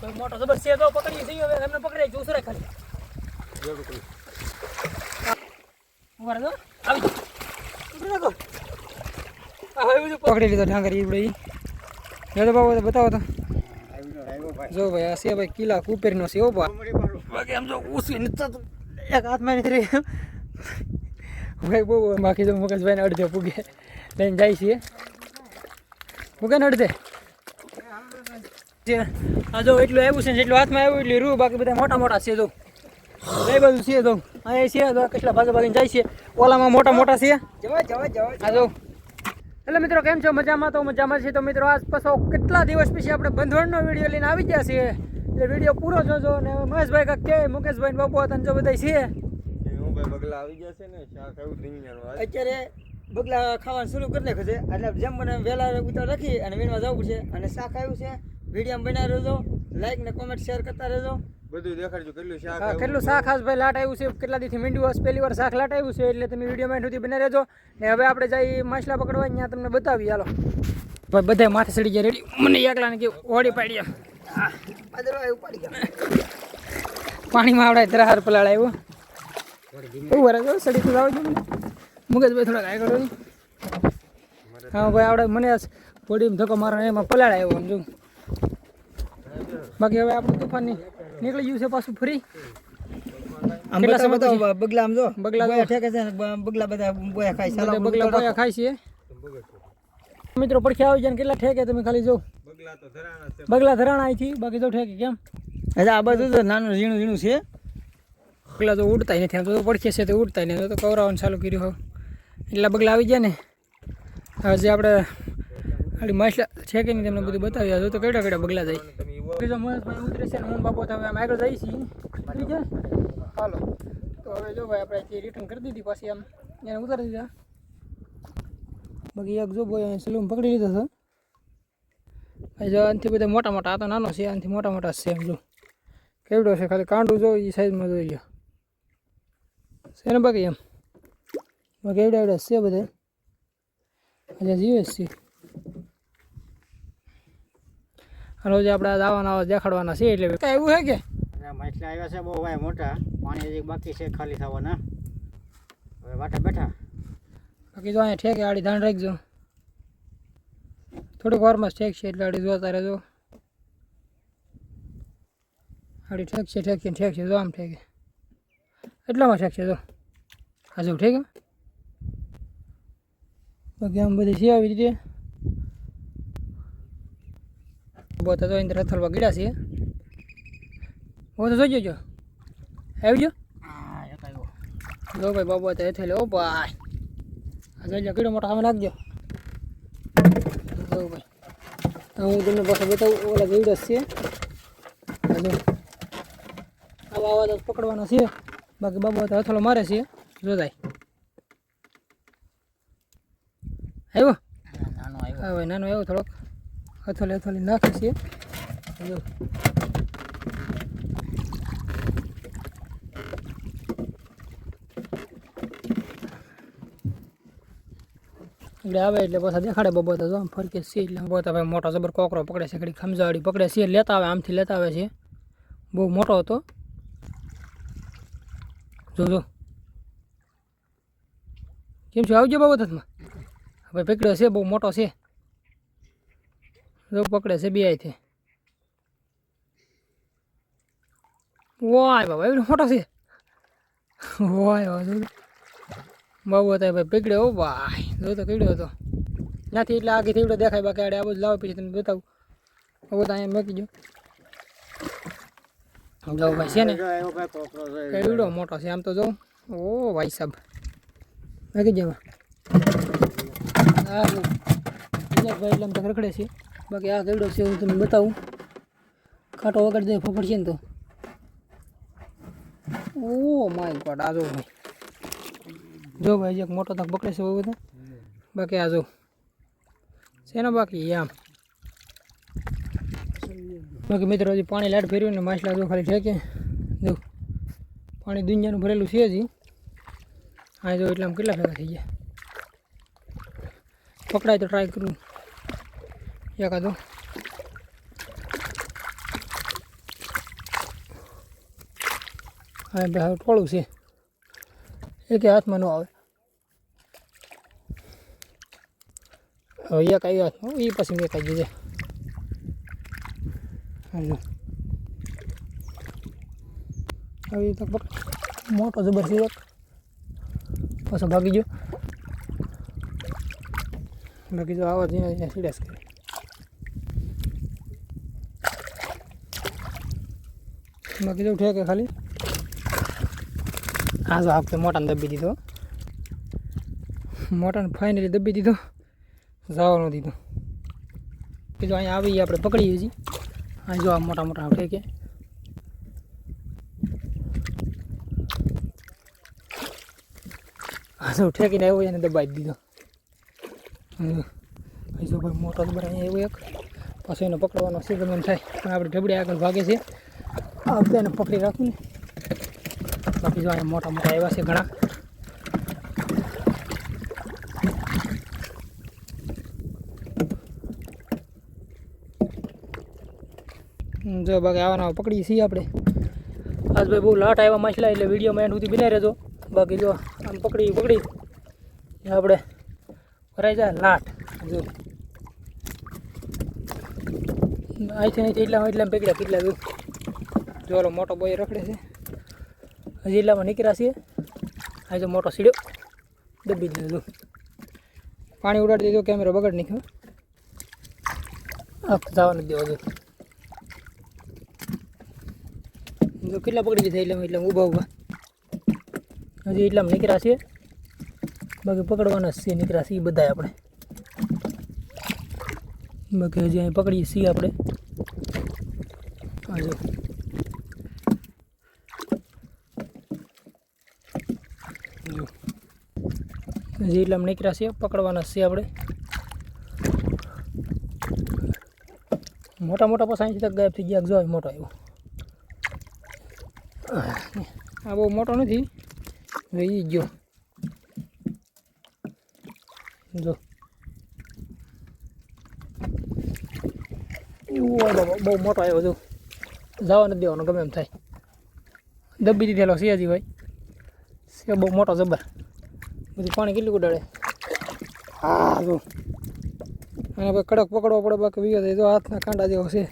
કોઈ મોટો જબર તો પકડીએ છીએ, હવે એમને પકડી જોશું રે ખાલી. ઊભા રહેજો. આવી પકડી નાખો. પકડી લીધો ઢાંગર ઈ બધી. જો તો બાબુ બતાવો તો. જો ભાઈ, આ છે ભાઈ કિલા કુપેરનો છે ઓ બાકી આમ જો ઉસી થતું એક હાથમાં નથી રહી. ભાઈ બહુ બાકી તો મગજભાઈને અડધે પૂગે. લઈને જાય છે. પૂગે ને અડધે. આ જો એટલું આવ્યું છે જેટલું હાથમાં આવ્યું એટલે રૂ બાકી બધા મોટા મોટા છે જો. એ બધું છે તો અહીંયા છે તો કેટલા ભાગે ભાગીને જાય છે. ઓલામાં મોટા મોટા છે. જવા જવા જવા આ જો. એટલે મિત્રો કેમ છો? મજામાં? તો મજામાં છે તો મિત્રો આજ પાછો કેટલા દિવસ પછી આપણે બંધવણનો વીડિયો લઈને આવી ગયા છીએ. એટલે વીડિયો પૂરો જોજો અને મહેશભાઈ કાક કે મુકેશભાઈ બાપુ હતા જો બધા છે. હું ભાઈ બગલા આવી ગયા છે ને શાક. અત્યારે બગલા ખાવાનું શરૂ કરી નાખ્યું છે. એટલે જેમ બને વહેલા ઉતાર રાખી અને વીણવા જવું છે અને શાક આવ્યું છે. વીડિયો બનાવી રહેજો. લાઈક ને કોમેન્ટ શેર કરતા રહેજો. બધું દેખાડજો કેટલું શાક. કેટલું શાક? હાસ ભાઈ લાટ આવ્યું છે. કેટલા દીથી મીંડું હશે પહેલી વાર શાક લાટ આવ્યું છે એટલે તમે વીડિયો માં સુધી બનાવી રહેજો. ને હવે આપણે જઈ માછલા પકડવા ત્યાં તમને બતાવી હાલો. ભાઈ બધા માથે ચડી ગયા રેડી મને એકલાને કે ઓડી પાડી પાદરો આવ્યું પાડી ગયા. પાણીમાં આવડે ધરાહાર પલાળ આવ્યો એવું વરે જો સડી તો આવજો મુકેશભાઈ થોડાક આગળ હા ભાઈ આવડે મને બોડીમાં ધક્કો મારવાનો એમાં પલાળ આવ્યો આમ જો. બાકી હવે આપણું તોફાન નીકળી ગયું છે પાછું ફરી. આમ બતાવો બતાવો, બગલા આમ જો. બગલા જો. બોયા ઠેકે છે બગલા બધા બોયા ખાય સાલા બગલા બોયા ખાય છે. મિત્રો પડખે આવી જાય ને કેટલા ઠેકે તમે ખાલી જો. બગલા તો ધરાણા છે. બગલા ધરાણા અહીંથી બાકી તો ઠેકે કેમ? એટલે આ બધું તો નાનું ઝીણું ઝીણું છે. બગલા તો ઉડતા નથી આમ તો પડખે છે તો ઉડતાય નહીં તો કવરાવાનું ચાલુ કર્યું હોવ. એટલા બગલા આવી ગયા ને. હજી જે આપણે માછલા છે કે નહીં તમને બધું બતાવ્યા જો તો કેડા કેડા બગલા જાય. બીજો મહેશભાઈ ઉતરે છે હું બાબો હવે અમે આગળ જઈએ છીએ. ઠીક છે? હાલો. તો હવે જો ભાઈ, આપણે રિટર્ન કરી દીધી પાછી આમ એને ઉતારી દીધા. બાકી એક જો બોય સલૂમ પકડી લીધો હતો ભાઈ જો આનાથી બધા મોટા મોટા, આ તો નાનો છે, આનાથી મોટા મોટા છે એમ જો. કેવડો છે, ખાલી કાંડું જો એ સાઈઝમાં જોઈ લો છે ને બાકી એમ? બાકી એવડા એવડા છે બધા. હજી જીવે જ છે. હાલો જે આપણે દાવાના દેખાડવાના છે એટલે કાંઈ એવું છે કે? માછલા આવ્યા છે બહુ ભાઈ મોટા. પાણી હજી બાકી છે ખાલી થવાના. હવે વાટે બેઠા. બાકી જો અહીંયા ઠેકે આડી ધ્યાન રાખજો. થોડીક વારમાં ઠેક છે એટલે આડી જોતા રહેજો. આડી ઠેક છે ઠેક છે ઠેક છે જો આમ ઠેકે. એટલામાં ઠેક છે જો હજુ ઠેક બાકી આમ બધી છે આવી રીતે. બહુ તો અંદર અથલવા ગીડા છે બહુ તો જોજો જો આવી ગયો હા એક આવ્યો જો ભાઈ બાબુ તો એટલે ઓ ભાઈ આ જોઈ લો કીડો મોટો સામે નાખજો જો ભાઈ તો હું તમને પાછો બતાવું ઓલા ગઈડો છે આ જો આવા આવા તો પકડવાનો છે બાકી બાબુ તો હથોલો મારે છે જો જાય આવ્યો નાનો આવ્યો હા ભાઈ નાનો આવ્યો થોડોક હથોલે હથોલી નાખી છે એટલે આવે એટલે પાછા દેખાડે બબોતા જો આમ ફરકે છે એટલે. બહુ ભાઈ મોટો જબર કોકરો પકડે છે ઘડી ખમજાવાડી પકડે છે, લેતા આવે, આમથી લેતા આવે છે. બહુ મોટો હતો. જો જો. કેમ છે? આવજો બાબત હાથમાં હવે પકડ્યો છે, બહુ મોટો છે. જો પકડે છે બે આઈથી વાય બાબા, એવડો મોટો છે. વાય વાહ જો બાબુ હતા ભાઈ પકડ્યો ઓ ભાઈ. જો તો કીડ્યો હતો. ત્યાંથી એટલે આગેથી એવડો દેખાય, બાકી આડે આ બધું લાવો, પછી તમને બતાવું. હવે તો અહીંયા મૂકી દો જો ભાઈ છે ને આવ્યો ભાઈ કોકરો છે એવડો મોટો છે, આમ તો જો ઓ ભાઈ સાહેબ મૂકી જવા હા જો, બીજા ભાઈ એટલે આમ તો રખડે છે. બાકી આ કેવડો છે હું તમને બતાવું. કાંટો વગર દે ફફડશે ને તો. ઓ માય ગોડ, આ જો ભાઈ. જો ભાઈ એક મોટો તક પકડે છે બહુ બાકી આ જો. છે ને બાકી આમ? બાકી મિત્રો, હજી પાણી લાટ ફેર્યું ને માછલા જો ખાલી ઠેકે જો, પાણી દુનિયાનું ભરેલું છે હજી. હા જો એટલે આમ કેટલા ભેગા થઈ ગયા? પકડાય તો ટ્રાય કરું. એકાદો હા બે હવે ટોળું છે એકે હાથમાં ન આવે હવે એક આવ્યો હાથમાં એ પછી મેં કાઢી દીધે હાલો હવે એ તો પકડ મોટો જબર છે એક પાછો ભાગી ગયો બાકી જો આવા જઈને અહીંયા સીડ્યા કરે બાકી તો ઠેકે ખાલી. હા જો આ વખતે મોટાને દબી દીધો. મોટાને ફાઇનલી દબી દીધો. જવાનું દીધો. કીધું અહીંયા આવી આપણે પકડીએ છીએ અહીં જો આ મોટા મોટા ઠેકે. હા જો ઠેકીને આવ્યો એને દબાવી દીધો. હજુ ભાઈ મોટો અહીંયા આવ્યો એક. પાછો એને પકડવાનો છે મન થાય. પણ આપણે ઢબડી આગળ ભાગે છે. આ બધાને પકડી રાખું ને બાકી જો અહીંયા મોટા મોટા આવ્યા છે ઘણા. જો બાકી આવાના પકડીએ છીએ આપણે. આજ ભાઈ બહુ લાટ આવ્યા માછલા, એટલે વિડીયોમાં એન્ડ સુધી બનાવી રહેજો. બાકી જો આમ પકડી પકડી. આપણે ભરાઈ જાય લાટ. જો. અહીંથી નહીં એટલા એટલા પકડ્યા, કેટલા જો જો ઓલો મોટો બોય રખડે છે. હજી એટલામાં નીકળ્યા છીએ. અહીં જો મોટો સીડ્યો. દબી દીધો જો. પાણી ઉડાડી દીધો કેમેરો બગડ નાખ્યો. આ જવા નથી દેવા જો જો કેટલા પકડી લીધા એટલામાં એટલામાં ઊભા ઊભા. હજી એટલામાં નીકળ્યા છે બાકી પકડવાના જ છે નીકળ્યા છે એ બધા આપણે. બાકી હજી અહીં પકડીએ છીએ આપણે હા જો જો હજી એટલામાં નીકળ્યા છે પકડવાના છીએ છે આપણે. મોટા મોટા પાછા અહીંથી તક ગાયબ થઈ ગયા, જો મોટો આવ્યો. આ બહુ મોટો નથી. એ ગયો. જો. એવું બહુ મોટો આવ્યો, જો. જવા નથી દેવાનો ગમે એમ થાય. દબી દીધેલો સિયાજી ભાઈ. છે બહુ મોટો જબર. બધું પાણી કેટલું ઉડાડે? હા જો. અને પછી કડક પકડવો પડે બાકી વિગત જો હાથના કાંડા જેવો છે.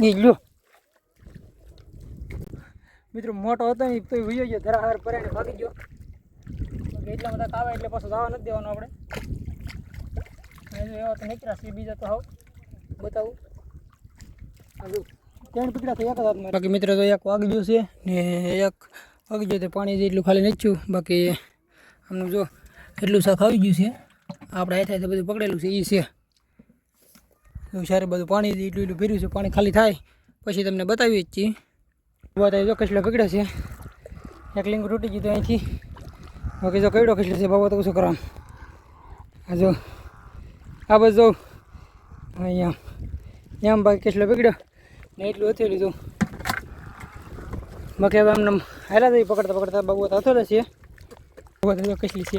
લ્યો. મિત્રો મોટો હતો ને તો વિયો ગયો ધરા હાર પરાણે ભાગી ગયો. એટલા બધા કાવે એટલે પાછો જવા નથી દેવાનો આપણે. એવા તો નીકળ્યા છે બીજા તો હાવ. બતાવું. ત્રણ પીકડા તો એક જ બાકી મિત્રો તો એક વાગી ગયું છે ને એક વાગી ગયું તે પાણી જેટલું ખાલી નીચ્યું બાકી આમનું જો એટલું શાક આવી ગયું છે. આપણે આ થાય તો બધું પકડેલું છે એ છે. સારું બધું પાણી એટલું એટલું ભર્યું છે, પાણી ખાલી થાય. પછી તમને બતાવીએ જ છીએ. બતાવી જો કચલો પકડ્યો છે. એક લિંગ તૂટી ગયું તો અહીંથી. બાકી જો કઈડો કચલો છે બાબા તો શું કરવા આ જો, આ બસ જો અહીંયા એમ બાકી કચલો પકડ્યો ને એટલું હતું લીધું. બાકી હવે એમને હારા થઈ પકડતા પકડતા બાબુ તો હથેલો છે. બાબા તો જો છે.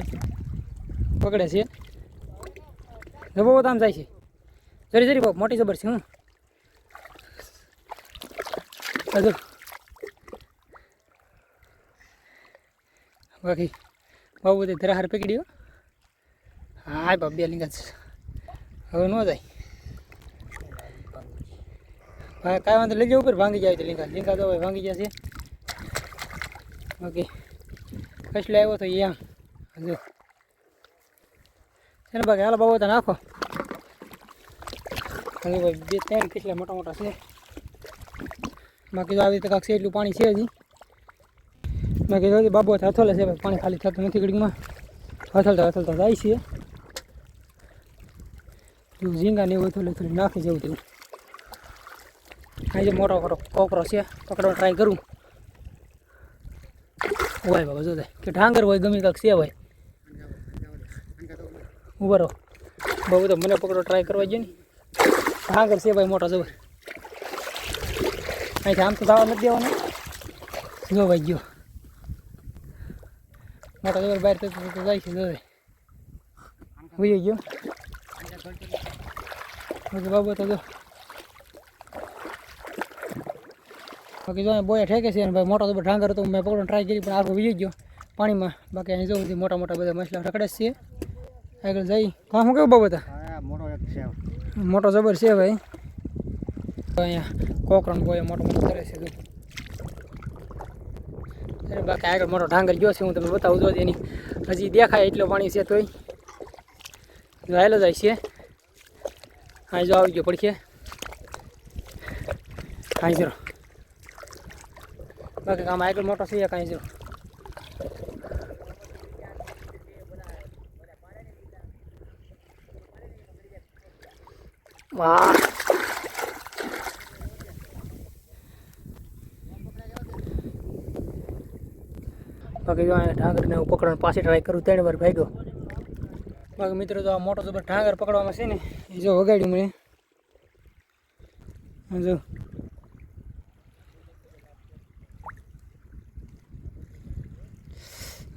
પકડે છે. જબો આમ જાય છે. જરી જરી બાપ મોટી જબર છે હું હજુ બાકી બહુ તે ધરાહાર પકડ્યો હા. બાપ બે લીંગા હવે ન જાય. કાંઈ વાંધો લઈ જવું ઉપર, ભાંગી જાય તો લીંગા. લીંગા તો હવે ભાંગી જશે. બાકી કસલે આવ્યો તો એમ હજુ. છે ને બાકી, હાલ બાબુ તો નાખો. હજુ ભાઈ, બે ત્રણ કેટલા મોટા મોટા છે. બાકી તો આવી રીતે કાંક છે એટલું પાણી છે હજી. બાકી તો હજી બાબુ હથોલે છે, ભાઈ. પાણી ખાલી થતું નથી ઘડીમાં હથલતા હથલતા જાય છે. એવું ઝીંગા ને એવું હથોલે થોડી નાખી જવું તેવું આજે મોટો મોટો કોકરો છે, પકડવા ટ્રાય કરું. હોય બાબા જો કે ઢાંગર હોય, ગમે કાંક છે ભાઈ ઊભા રહો. બહુ તો મને પકડો ટ્રાય કરવા જોઈએ ને. ઢાંગર છે ભાઈ મોટો જબર અહીંથી આમ તો દાવા નથી દેવાનો. જો ભાઈ, ગયો. મોટા જબર બહાર તો જાય છે જો ભાઈ ગયો. બાબુ, તો જો. બાકી જો અહીંયા બોયા ઠેકે છે અને ભાઈ મોટો તો ઢાંગર હતો મેં પકડો ટ્રાય કરી પણ આગળ વી ગયો પાણીમાં. બાકી અહીં જવું મોટા મોટા બધા મછલા રખડે છે. આગળ જઈ. હા હું કેવું બહુ બધા મોટો એક છે. મોટો જબર છે ભાઈ. અહીંયા કોકરણ બોય મોટો મોટો કરે છે. અરે બાકી આગળ મોટો ઢાંગર ગયો છે હું તમને બતાવું જો એની હજી દેખાય એટલો પાણી છે તોય. જો હાલો જાય છે. હા જો આવી ગયો પડખે. હા જરો. બાકી આ આગળ મોટો છે કાંઈ જો. બાકી જો અહીંયા ઢાંગરને હું પકડવાનું પાછી ટ્રાય કરું, ત્રણ વાર ભાગ્યો. બાકી મિત્રો જો આ મોટો જબર ઢાંગર પકડવામાં છે ને, એ જો વગાડ્યું મને. જો.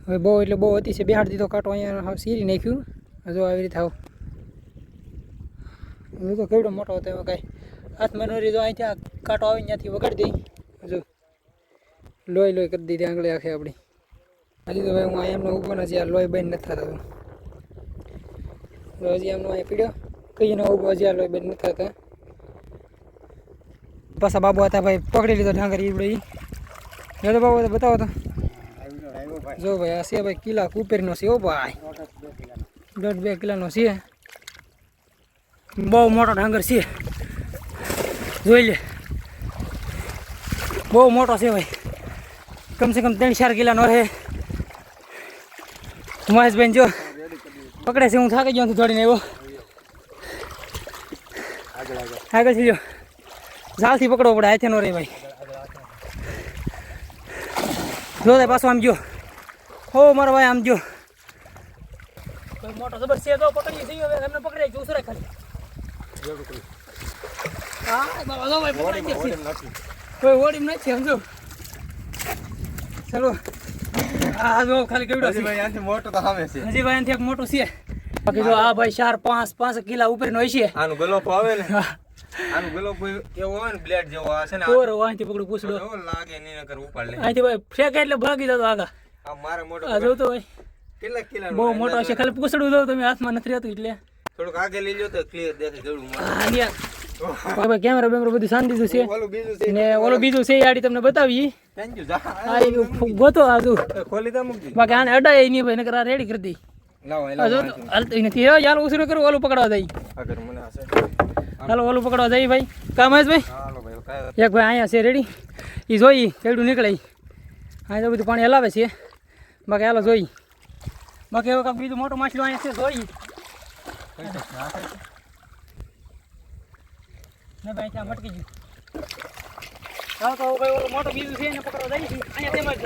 હવે બહુ એટલે બહુ છે. બેહાડ દીધો કાંટો અહીંયા સીરી નાખ્યું. હજુ જો આવી રીતે આવું હું તો કેવડો મોટો હતો એવો કાંઈ. હાથમાં નો રીધો અહીંથી આ કાંટો આવી ત્યાંથી વગાડી દઈ જો. લોહી લોહી કરી દીધી આંગળી આખી આપણી. હજી તો ભાઈ હું એમનો ઊભો નથી, આ લોહી બંધ નથી થતા. હજી એમનો અહીં પીડ્યો. કઈ નો ઊભો હજી આ લોહી બંધ નથી થતા. પાછા બાબુ હતા ભાઈ પકડી લીધો ઢાંગર ઈવડો ઈ જો તો બાબુ બતાવો તો. જો ભાઈ, આ છે ભાઈ કિલા કુપેરનો છે ઓ ભાઈ. દોઢ બે કિલોનો છે. બહુ મોટો ડાંગર છે. જોઈ લે. બહુ મોટો છે ભાઈ. કમસે કમ ત્રણ ચાર કિલોનો રહે મહેશભાઈ જો, પકડે છે, હું થાકી ગયો છું દોડીને આવ્યો. આગળથી જો. ઝાલથી પકડવો પડે, હાથે નો રે ભાઈ. જો પાછો આમ જો. હો મારો ભાઈ આમ જો. મોટો જબર છે તો પકડી છીએ હવે એમને પકડાઈ ગયું ઉસરે ખાલી. હા બાબા જો ભાઈ પકડાઈ છે. કોઈ ઓડી નથી સમજો ચલો. આ જો ખાલી કેવડો છે. ભાઈ આથી મોટો તો સામે છે. હજી ભાઈ આથી એક મોટું છે. બાકી જો આ ભાઈ ચાર પાંચ પાંચ કિલા ઉપરનો હોય છે. આનો ગલોપ આવે ને? આનું ગલોપ એવો હોય ને બ્લેડ જેવો આ છે ને ઓર અહીંથી પકડું પૂછડો. લાગે નહીં નકર ઉપાડ લે. અહીંથી ભાઈ ફેંકે એટલે ભાગી જતો આગા. મારે મોટો આ જોતો ભાઈ કેટલા કિલો બહુ મોટો છે ખાલી પૂછડું દો તમે હાથમાં નથી રહેતું એટલે. થોડુંક આગે લઈ લો તો ક્લિયર દેખાય ગળું મારે. આ કેમેરા બેમેરા બધું શાંતિ છે. ઓલું બીજું છે. ને ઓલું બીજું છે આડી તમને બતાવી થેન્ક યુ આ ગોતો આ તું ખોલી દે મૂકી બાકી આને અડાય નહીં ભાઈ નકર આ રેડી કરી દઈ. લાવો લાવો જો તો નથી યાર ઉસરું કરું ઓલું પકડવા દઈ. મને હાલો ઓલું પકડવા જઈ ભાઈ. કામ હશે ભાઈ? એક ભાઈ અહીંયા છે રેડી એ જોઈ કેડું નીકળે. હા તો બધું પાણી હલાવે છે. બાકી હાલો જોઈ. બાકી હવે કાંઈક બીજું મોટું માછલું અહીંયા છે જોઈ. ને ભાઈ ત્યાં મટકી ગયું. હાલો તો ભાઈ ઓલું મોટું બીજું છે એને પકડવા છીએ. અહીંયા તેમાં જ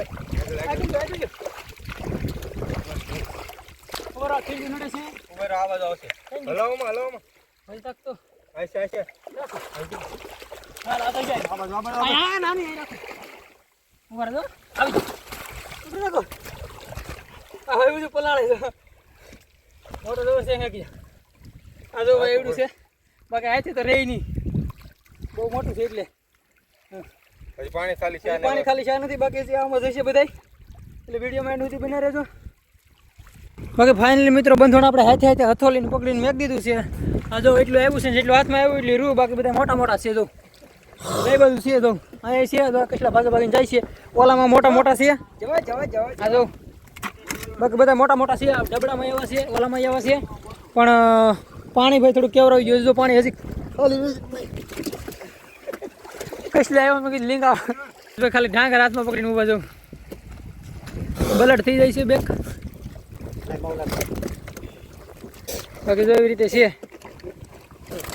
આ ખીલી નડે છે. ઉપર આવાજ આવશે. હલાવમાં હલાવમાં હજી તક તો. આશે આશે હાલ આ તો જાય. આવાજ આવાજ આ નાની રાખો ઊભા રહેજો આવી રાખો આ હવે બધું પલાળે છે. મોટો જોર છે ગયા આ જો ભાઈ એવડું છે. બાકી આથી તો રહી નહીં. બહુ મોટું છે એટલે. હજી પાણી ખાલી છે પાણી ખાલી છે નથી બાકી જે આમાં જશે બધાય. એટલે વિડીયોમાં એન્ડ સુધી બના રહેજો. બાકી ફાઇનલી મિત્રો બંધોણ આપણે હાથે હાથે હથોલીને પકડીને મેક દીધું છે. આ જો એટલું આવ્યું છે જેટલું હાથમાં આવ્યું એટલી રૂ બાકી બધા મોટા મોટા છે જો. એ બધું છે તો અહીંયા છે કેટલા ભાગે ભાગીને જાય છે. ઓલામાં મોટા મોટા છે. જવા જવા જવા આ જો. બાકી બધા મોટા મોટા છે ડબડામાં એવા છે, ઓલામાં એવા છે. પણ પાણી ભાઈ થોડું કેવરાવી જોઈએ જો પાણી હજી કશું આવ્યો, મેં કીધું લીંગા આવે. ખાલી ઢાંગર હાથમાં પકડીને ઊભા જાઉં બલડ થઈ જાય છે બેક. બાકી જો એવી રીતે છે.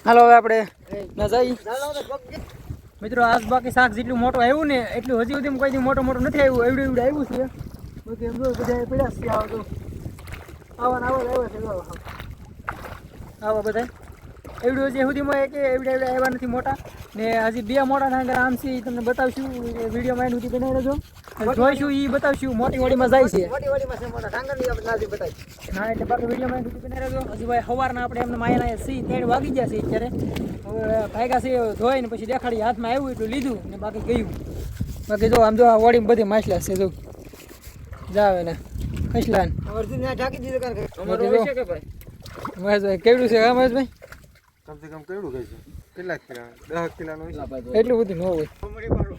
હાલો, હવે આપણે મિત્રો આસ બાકી શાક જેટલું મોટું આવ્યું ને, એટલું હજી સુધી કોઈ મોટું મોટું નથી આવ્યું. એવડું એવડું આવ્યું છે. બાકી એમ જો બધા પડ્યા છે આવા તો આવા ને આવા આવ્યા છે આવા. આવા બધા. એવડું હજી સુધીમાં કે એવડા એવડા આવ્યા નથી મોટા. ને હજી બે મોટા નાંગર આમ છે તમને બતાવશું. વિડીયોમાં એન્ડ સુધી બનાવી લેજો જોઈશું એ બતાવશું મોટી વાડીમાં જાય છે. મોટી વાડીમાં છે મોટા ડાંગરની આપણે નાજી બતાવી હા એટલે બાકી વિડીયોમાં સુધી બનાવી લેજો હજી ભાઈ સવારના આપણે એમને માયાના સી તેડ વાગી ગયા છે અત્યારે. હવે ભાગ્યા છે ધોઈને પછી દેખાડી હાથમાં આવ્યું એટલું લીધું ને બાકી ગયું. બાકી જો આમ જો આ વાડીમાં બધી માછલા છે જો. જાવે ને કસલા ને અર્જુન ત્યાં ઢાંકી દીધું કારણ કે બાકી જો મહેશભાઈ કેવડું છે હા મહેશભાઈ કમસે કમ કેવડું કઈ છે કેટલા કિલા દસ કિલાનું હોય એટલું બધું ન હોય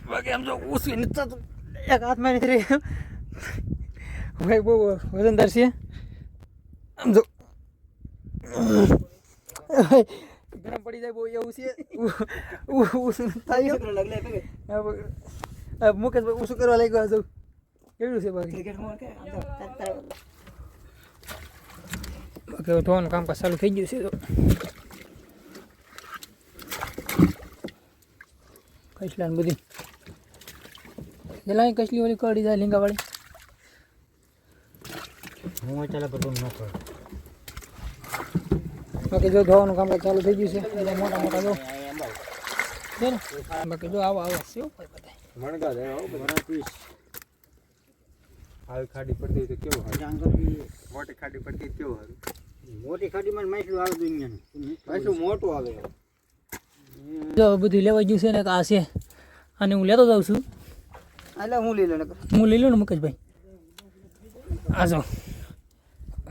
બાકી આમ જો ઉસી નથી તો એક હાથમાં નથી રહી ભાઈ બહુ વજનદાર છે આમ જો ગરમ પડી જાય બહુ એવું છે ઉસું થાય કે મુકેશભાઈ ઉસું કરવા લાગ્યો જો કેવું છે બાકી? ધોવાનું કામકાજ ચાલુ થઈ ગયું છે તો. કસલા ને બધી. જલાઈ કસલી ઓલી કડી જાય લીંગાવાળી. હું ચાલે બધું ન કરું. બાકી જો ધોવાનું કામકાજ ચાલુ થઈ ગયું છે. બધા મોટા મોટા જો. બાકી જો આવો આવો. શું બધા મણગા દે આવો બધા. આવી ખાડી પડતી હોય તો કેવું હારું મોટી ખાડી પડતી કેવું હારું મોટી ખાડીમાં માછલું આવે દુનિયાનું પાછું મોટું આવે જો બધું લેવા ગયું છે ને આ છે. અને હું લેતો જાઉં છું. એટલે હું લઈ લઉં હું લઈ લઉં ને મુકેશભાઈ. આ જો.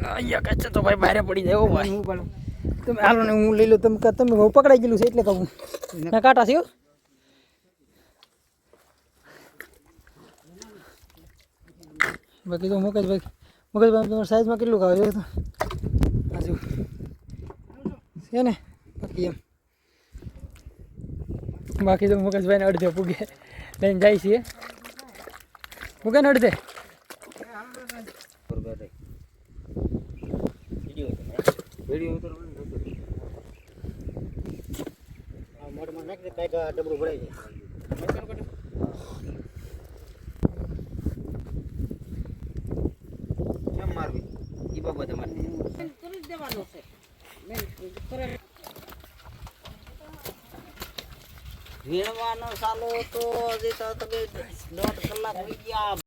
અહીંયા કાચે તો ભાઈ બહાર પડી જાય ઓ ભાઈ હું પણ તમે હાલો ને હું લઈ લઉં તમે કા- તમે પકડાઈ ગયેલું છે એટલે કહું. ના કાંટા છે બાકી તો મુકેશભાઈ મુકેશભાઈ તમારા સાઈઝમાં કેટલું ખાવે તો? હજુ છે ને? બાકી એમ. બાકી તો મુકેશભાઈને અડધે પૂગે. લઈને જાય છીએ. મૂકે ને અડધે. મોટમાં નાખી કાંઈક ડબરું ભરાઈ જાય કેમ મારવી ઈ બાબતે મારવી વીણવાનો ચાલુ તો હજી તો તમે દોઢ કલાક થઈ ગયા